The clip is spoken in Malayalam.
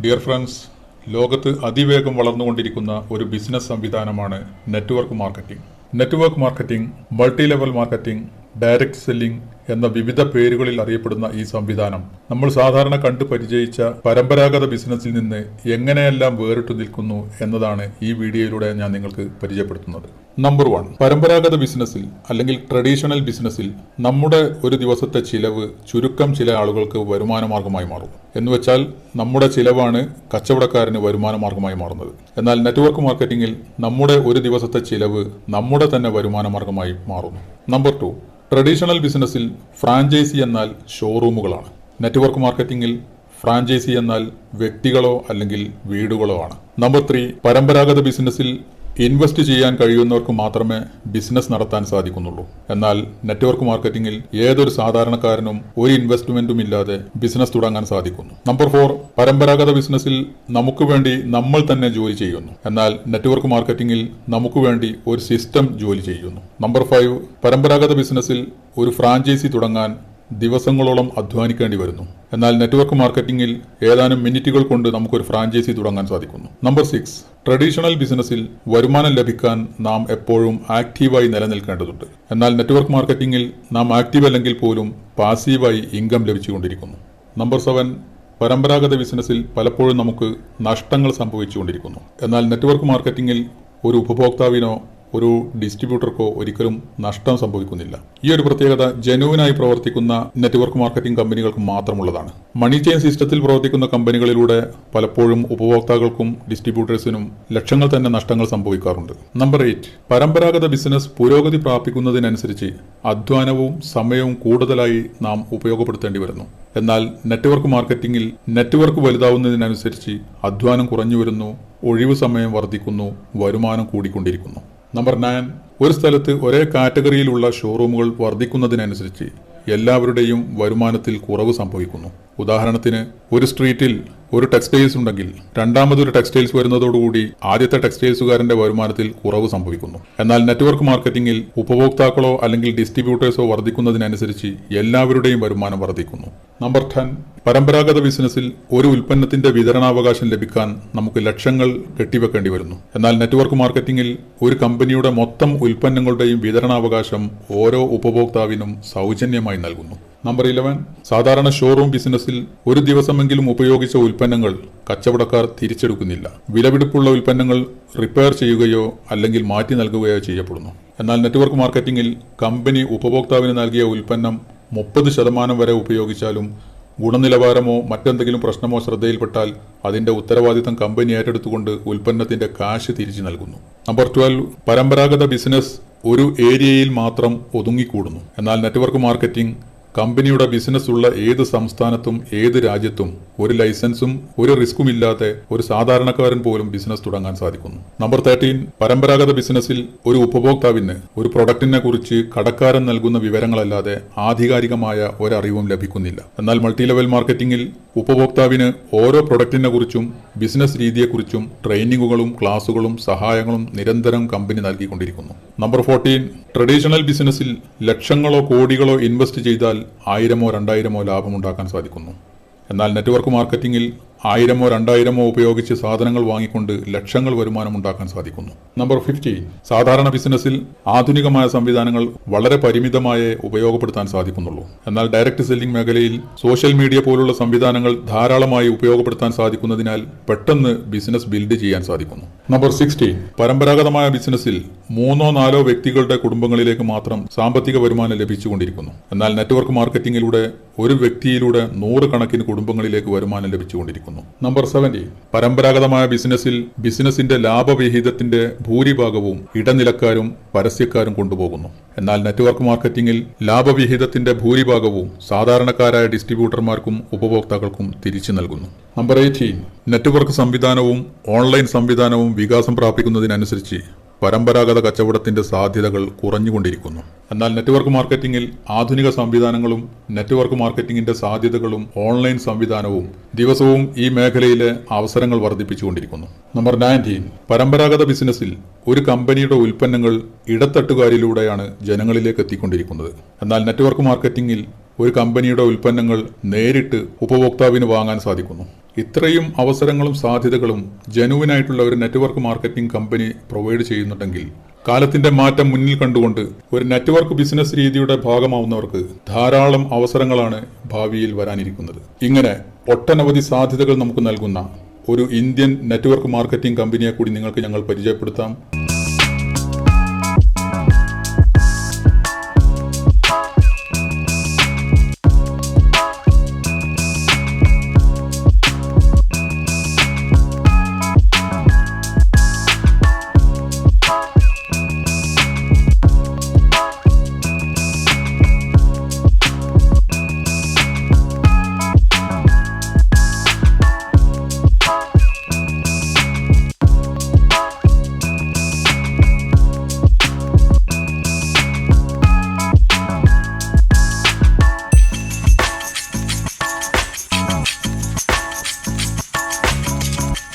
ഡിയർ ഫ്രണ്ട്സ് ലോകത്ത് അതിവേഗം വളർന്നുകൊണ്ടിരിക്കുന്ന ഒരു ബിസിനസ് സംവിധാനമാണ് network marketing network marketing multi level marketing direct selling എന്ന വിവിധ പേരുകളിൽ അറിയപ്പെടുന്ന ഈ സംവിധാനം. നമ്മൾ സാധാരണ കണ്ടു പരിചയിച്ച പരമ്പരാഗത ബിസിനസ്സിൽ നിന്ന് എങ്ങനെയെല്ലാം വേറിട്ടു നിൽക്കുന്നു എന്നതാണ് ഈ വീഡിയോയിലൂടെ ഞാൻ നിങ്ങൾക്ക് പരിചയപ്പെടുത്തുന്നത്. നമ്പർ വൺ പരമ്പരാഗത ബിസിനസ്സിൽ അല്ലെങ്കിൽ ട്രഡീഷണൽ ബിസിനസ്സിൽ നമ്മുടെ ഒരു ദിവസത്തെ ചിലവ് ചുരുക്കം ചില ആളുകൾക്ക് വരുമാന മാർഗമായി മാറും എന്നുവെച്ചാൽ നമ്മുടെ ചിലവാണ് കച്ചവടക്കാരന് വരുമാന മാർഗമായി മാറുന്നത്. എന്നാൽ നെറ്റ്വർക്ക് മാർക്കറ്റിംഗിൽ നമ്മുടെ ഒരു ദിവസത്തെ ചിലവ് നമ്മുടെ തന്നെ വരുമാന മാർഗമായി മാറുന്നു. നമ്പർ ടു ട്രഡീഷണൽ ബിസിനസ്സിൽ ഫ്രാഞ്ചൈസി എന്നാൽ ഷോറൂമുകളാണ്. നെറ്റ്വർക്ക് മാർക്കറ്റിംഗിൽ ഫ്രാഞ്ചൈസി എന്നാൽ വ്യക്തികളോ അല്ലെങ്കിൽ വീടുകളോ ആണ്. നമ്പർ ത്രീ പരമ്പരാഗത ബിസിനസ്സിൽ ഇൻവെസ്റ്റ് ചെയ്യാൻ കഴിയുന്നവർക്ക് മാത്രമേ ബിസിനസ് നടത്താൻ സാധിക്കുന്നുള്ളൂ. എന്നാൽ നെറ്റ്വർക്ക് മാർക്കറ്റിംഗിൽ ഏതൊരു സാധാരണക്കാരനും ഒരു ഇൻവെസ്റ്റ്മെന്റും ഇല്ലാതെ ബിസിനസ് തുടങ്ങാൻ സാധിക്കുന്നു. നമ്പർ ഫോർ പരമ്പരാഗത ബിസിനസ്സിൽ നമുക്ക് വേണ്ടി നമ്മൾ തന്നെ ജോലി ചെയ്യുന്നു. എന്നാൽ നെറ്റ്വർക്ക് മാർക്കറ്റിംഗിൽ നമുക്ക് വേണ്ടി ഒരു സിസ്റ്റം ജോലി ചെയ്യുന്നു. നമ്പർ ഫൈവ് പരമ്പരാഗത ബിസിനസ്സിൽ ഒരു ഫ്രാഞ്ചൈസി തുടങ്ങാൻ ദിവസങ്ങളോളം അധ്വാനിക്കേണ്ടി വരുന്നു. എന്നാൽ നെറ്റ്വർക്ക് മാർക്കറ്റിംഗിൽ ഏതാനും മിനിറ്റുകൾ കൊണ്ട് നമുക്കൊരു ഫ്രാഞ്ചൈസി തുടങ്ങാൻ സാധിക്കുന്നു. Number six. ട്രഡീഷണൽ ബിസിനസ്സിൽ വരുമാനം ലഭിക്കാൻ നാം എപ്പോഴും ആക്റ്റീവായി നിലനിൽക്കേണ്ടതുണ്ട്. എന്നാൽ നെറ്റ്വർക്ക് മാർക്കറ്റിംഗിൽ നാം ആക്റ്റീവ് അല്ലെങ്കിൽ പോലും പാസീവായി ഇൻകം ലഭിച്ചുകൊണ്ടിരിക്കുന്നു. Number seven. പരമ്പരാഗത ബിസിനസ്സിൽ പലപ്പോഴും നമുക്ക് നഷ്ടങ്ങൾ സംഭവിച്ചുകൊണ്ടിരിക്കുന്നു. എന്നാൽ നെറ്റ്വർക്ക് മാർക്കറ്റിംഗിൽ ഒരു ഉപഭോക്താവിനോ ഒരു ഡിസ്ട്രിബ്യൂട്ടർക്കോ ഒരിക്കലും നഷ്ടം സംഭവിക്കുന്നില്ല. ഈ ഒരു പ്രത്യേകത ജനുവിനായി പ്രവർത്തിക്കുന്ന നെറ്റ്വർക്ക് മാർക്കറ്റിംഗ് കമ്പനികൾക്ക് മാത്രമുള്ളതാണ്. മണി ചെയിൻ സിസ്റ്റത്തിൽ പ്രവർത്തിക്കുന്ന കമ്പനികളിലൂടെ പലപ്പോഴും ഉപഭോക്താക്കൾക്കും ഡിസ്ട്രിബ്യൂട്ടേഴ്സിനും ലക്ഷങ്ങൾ തന്നെ നഷ്ടങ്ങൾ സംഭവിക്കാറുണ്ട്. നമ്പർ എയ്റ്റ് പരമ്പരാഗത ബിസിനസ് പുരോഗതി പ്രാപിക്കുന്നതിനനുസരിച്ച് അധ്വാനവും സമയവും കൂടുതലായി നാം ഉപയോഗപ്പെടുത്തേണ്ടി വരുന്നു. എന്നാൽ നെറ്റ്വർക്ക് മാർക്കറ്റിംഗിൽ നെറ്റ്വർക്ക് വലുതാവുന്നതിനനുസരിച്ച് അധ്വാനം കുറഞ്ഞു വരുന്നു ഒഴിവു സമയം വർദ്ധിക്കുന്നു വരുമാനം കൂടിക്കൊണ്ടിരിക്കുന്നു. നമ്പർ നയൻ ഒരു സ്ഥലത്ത് ഒരേ കാറ്റഗറിയിലുള്ള ഷോറൂമുകൾ വർദ്ധിക്കുന്നതിനനുസരിച്ച് എല്ലാവരുടെയും വരുമാനത്തിൽ കുറവ് സംഭവിക്കുന്നു. ഉദാഹരണത്തിന് ഒരു സ്ട്രീറ്റിൽ ഒരു ടെക്സ്റ്റൈൽസ് ഉണ്ടെങ്കിൽ രണ്ടാമതൊരു ടെക്സ്റ്റൈൽസ് വരുന്നതോടുകൂടി ആദ്യത്തെ ടെക്സ്റ്റൈൽസുകാരന്റെ വരുമാനത്തിൽ കുറവ് സംഭവിക്കുന്നു. എന്നാൽ നെറ്റ്വർക്ക് മാർക്കറ്റിംഗിൽ ഉപഭോക്താക്കളോ അല്ലെങ്കിൽ ഡിസ്ട്രിബ്യൂട്ടേഴ്സോ വർദ്ധിക്കുന്നതിനനുസരിച്ച് എല്ലാവരുടെയും വരുമാനം വർദ്ധിക്കുന്നു. നമ്പർ ടെൻ പരമ്പരാഗത ബിസിനസ്സിൽ ഒരു ഉൽപ്പന്നത്തിന്റെ വിതരണാവകാശം ലഭിക്കാൻ നമുക്ക് ലക്ഷങ്ങൾ കെട്ടിവെക്കേണ്ടി വരുന്നു. എന്നാൽ നെറ്റ്വർക്ക് മാർക്കറ്റിംഗിൽ ഒരു കമ്പനിയുടെ മൊത്തം ഉൽപ്പന്നങ്ങളുടെയും വിതരണാവകാശം ഓരോ ഉപഭോക്താവിനും സൗജന്യമായി നൽകുന്നു. നമ്പർ ഇലവൻ സാധാരണ ഷോറൂം ബിസിനസ്സിൽ ഒരു ദിവസമെങ്കിലും ഉപയോഗിച്ച ഉൽപ്പന്നങ്ങൾ കച്ചവടക്കാർ തിരിച്ചെടുക്കുന്നില്ല. വിലപിടിപ്പുള്ള ഉൽപ്പന്നങ്ങൾ റിപ്പയർ ചെയ്യുകയോ അല്ലെങ്കിൽ മാറ്റി നൽകുകയോ ചെയ്യപ്പെടുന്നു. എന്നാൽ നെറ്റ്വർക്ക് മാർക്കറ്റിംഗിൽ കമ്പനി ഉപഭോക്താവിന് നൽകിയ ഉൽപ്പന്നം മുപ്പത് ശതമാനം വരെ ഉപയോഗിച്ചാലും ഗുണനിലവാരമോ മറ്റെന്തെങ്കിലും പ്രശ്നമോ ശ്രദ്ധയിൽപ്പെട്ടാൽ അതിന്റെ ഉത്തരവാദിത്തം കമ്പനി ഏറ്റെടുത്തുകൊണ്ട് ഉൽപ്പന്നത്തിന്റെ കാശ് തിരിച്ചു നൽകുന്നു. നമ്പർ ട്വൽവ് പരമ്പരാഗത ബിസിനസ് ഒരു ഏരിയയിൽ മാത്രം ഒതുങ്ങിക്കൂടുന്നു. എന്നാൽ നെറ്റ്വർക്ക് മാർക്കറ്റിംഗ് കമ്പനിയുടെ ബിസിനസ് ഉള്ള ഏത് സംസ്ഥാനത്തും ഏത് രാജ്യത്തും ഒരു ലൈസൻസും ഒരു റിസ്ക്കും ഇല്ലാതെ ഒരു സാധാരണക്കാരൻ പോലും ബിസിനസ് തുടങ്ങാൻ സാധിക്കുന്നു. നമ്പർ തേർട്ടീൻ പരമ്പരാഗത ബിസിനസ്സിൽ ഒരു ഉപഭോക്താവിന് ഒരു പ്രൊഡക്റ്റിനെ കുറിച്ച് കടക്കാരൻ നൽകുന്ന വിവരങ്ങളല്ലാതെ ആധികാരികമായ ഒരറിവും ലഭിക്കുന്നില്ല. എന്നാൽ മൾട്ടി ലെവൽ മാർക്കറ്റിംഗിൽ ഉപഭോക്താവിന് ഓരോ പ്രൊഡക്റ്റിനെ കുറിച്ചും ബിസിനസ് രീതിയെക്കുറിച്ചും ട്രെയിനിങ്ങുകളും ക്ലാസുകളും സഹായങ്ങളും നിരന്തരം കമ്പനി നൽകിക്കൊണ്ടിരിക്കുന്നു. നമ്പർ ഫോർട്ടീൻ ട്രഡീഷണൽ ബിസിനസ്സിൽ ലക്ഷങ്ങളോ കോടികളോ ഇൻവെസ്റ്റ് ചെയ്താൽ ആയിരമോ രണ്ടായിരമോ ലാഭമുണ്ടാക്കാൻ സാധിക്കുന്നു. എന്നാൽ നെറ്റ്വർക്ക് മാർക്കറ്റിംഗിൽ ആയിരമോ രണ്ടായിരമോ ഉപയോഗിച്ച് സാധനങ്ങൾ വാങ്ങിക്കൊണ്ട് ലക്ഷങ്ങൾ വരുമാനം ഉണ്ടാക്കാൻ സാധിക്കുന്നു. നമ്പർ ഫിഫ്റ്റി സാധാരണ ബിസിനസ്സിൽ ആധുനികമായ സംവിധാനങ്ങൾ വളരെ പരിമിതമായി ഉപയോഗപ്പെടുത്താൻ സാധിക്കുന്നുള്ളൂ. എന്നാൽ ഡയറക്റ്റ് സെല്ലിംഗ് മേഖലയിൽ സോഷ്യൽ മീഡിയ പോലുള്ള സംവിധാനങ്ങൾ ധാരാളമായി ഉപയോഗപ്പെടുത്താൻ സാധിക്കുന്നതിനാൽ പെട്ടെന്ന് ബിസിനസ് ബിൽഡ് ചെയ്യാൻ സാധിക്കുന്നു. നമ്പർ സിക്സ്റ്റി പരമ്പരാഗതമായ ബിസിനസ്സിൽ മൂന്നോ നാലോ വ്യക്തികളുടെ കുടുംബങ്ങളിലേക്ക് മാത്രം സാമ്പത്തിക വരുമാനം ലഭിച്ചുകൊണ്ടിരിക്കുന്നു. എന്നാൽ നെറ്റ്വർക്ക് മാർക്കറ്റിംഗിലൂടെ ഒരു വ്യക്തിയിലൂടെ നൂറുകണക്കിന് കുടുംബങ്ങളിലേക്ക് വരുമാനം ലഭിച്ചുകൊണ്ടിരിക്കുന്നു. നമ്പർ സെവന്റി പരമ്പരാഗതമായ ബിസിനസ്സിൽ ബിസിനസിന്റെ ലാഭവിഹിതത്തിന്റെ ഭൂരിഭാഗവും ഇടനിലക്കാരും പരസ്യക്കാരും കൊണ്ടുപോകുന്നു. എന്നാൽ നെറ്റ്വർക്ക് മാർക്കറ്റിംഗിൽ ലാഭവിഹിതത്തിന്റെ ഭൂരിഭാഗവും സാധാരണക്കാരായ ഡിസ്ട്രിബ്യൂട്ടർമാർക്കും ഉപഭോക്താക്കൾക്കും തിരിച്ചു നൽകുന്നു. നമ്പർ എയ്റ്റീൻ നെറ്റ്വർക്ക് സംവിധാനവും ഓൺലൈൻ സംവിധാനവും വികാസം പ്രാപിക്കുന്നതിനനുസരിച്ച് പരമ്പരാഗത കച്ചവടത്തിന്റെ സാധ്യതകൾ കുറഞ്ഞുകൊണ്ടിരിക്കുന്നു. എന്നാൽ നെറ്റ്വർക്ക് മാർക്കറ്റിംഗിൽ ആധുനിക സംവിധാനങ്ങളും നെറ്റ്വർക്ക് മാർക്കറ്റിംഗിന്റെ സാധ്യതകളും ഓൺലൈൻ സംവിധാനവും ദിവസവും ഈ മേഖലയിലെ അവസരങ്ങൾ വർദ്ധിപ്പിച്ചുകൊണ്ടിരിക്കുന്നു. Number nineteen. പരമ്പരാഗത ബിസിനസ്സിൽ ഒരു കമ്പനിയുടെ ഉൽപ്പന്നങ്ങൾ ഇടത്തട്ടുകാരിലൂടെയാണ് ജനങ്ങളിലേക്ക് എത്തിക്കൊണ്ടിരിക്കുന്നത്. എന്നാൽ നെറ്റ്വർക്ക് മാർക്കറ്റിംഗിൽ ഒരു കമ്പനിയുടെ ഉൽപ്പന്നങ്ങൾ നേരിട്ട് ഉപഭോക്താവിന് വാങ്ങാൻ സാധിക്കുന്നു. ഇത്രയും അവസരങ്ങളും സാധ്യതകളും ജനുവിനായിട്ടുള്ള ഒരു നെറ്റ്വർക്ക് മാർക്കറ്റിംഗ് കമ്പനി പ്രൊവൈഡ് ചെയ്യുന്നുണ്ടെങ്കിൽ കാലത്തിന്റെ മാറ്റം മുന്നിൽ കണ്ടുകൊണ്ട് ഒരു നെറ്റ്വർക്ക് ബിസിനസ് രീതിയുടെ ഭാഗമാവുന്നവർക്ക് ധാരാളം അവസരങ്ങളാണ് ഭാവിയിൽ വരാനിരിക്കുന്നത്. ഇങ്ങനെ ഒട്ടനവധി സാധ്യതകൾ നമുക്ക് നൽകുന്ന ഒരു ഇന്ത്യൻ നെറ്റ്വർക്ക് മാർക്കറ്റിംഗ് കമ്പനിയെ കൂടി നിങ്ങൾക്ക് ഞങ്ങൾ പരിചയപ്പെടുത്താം.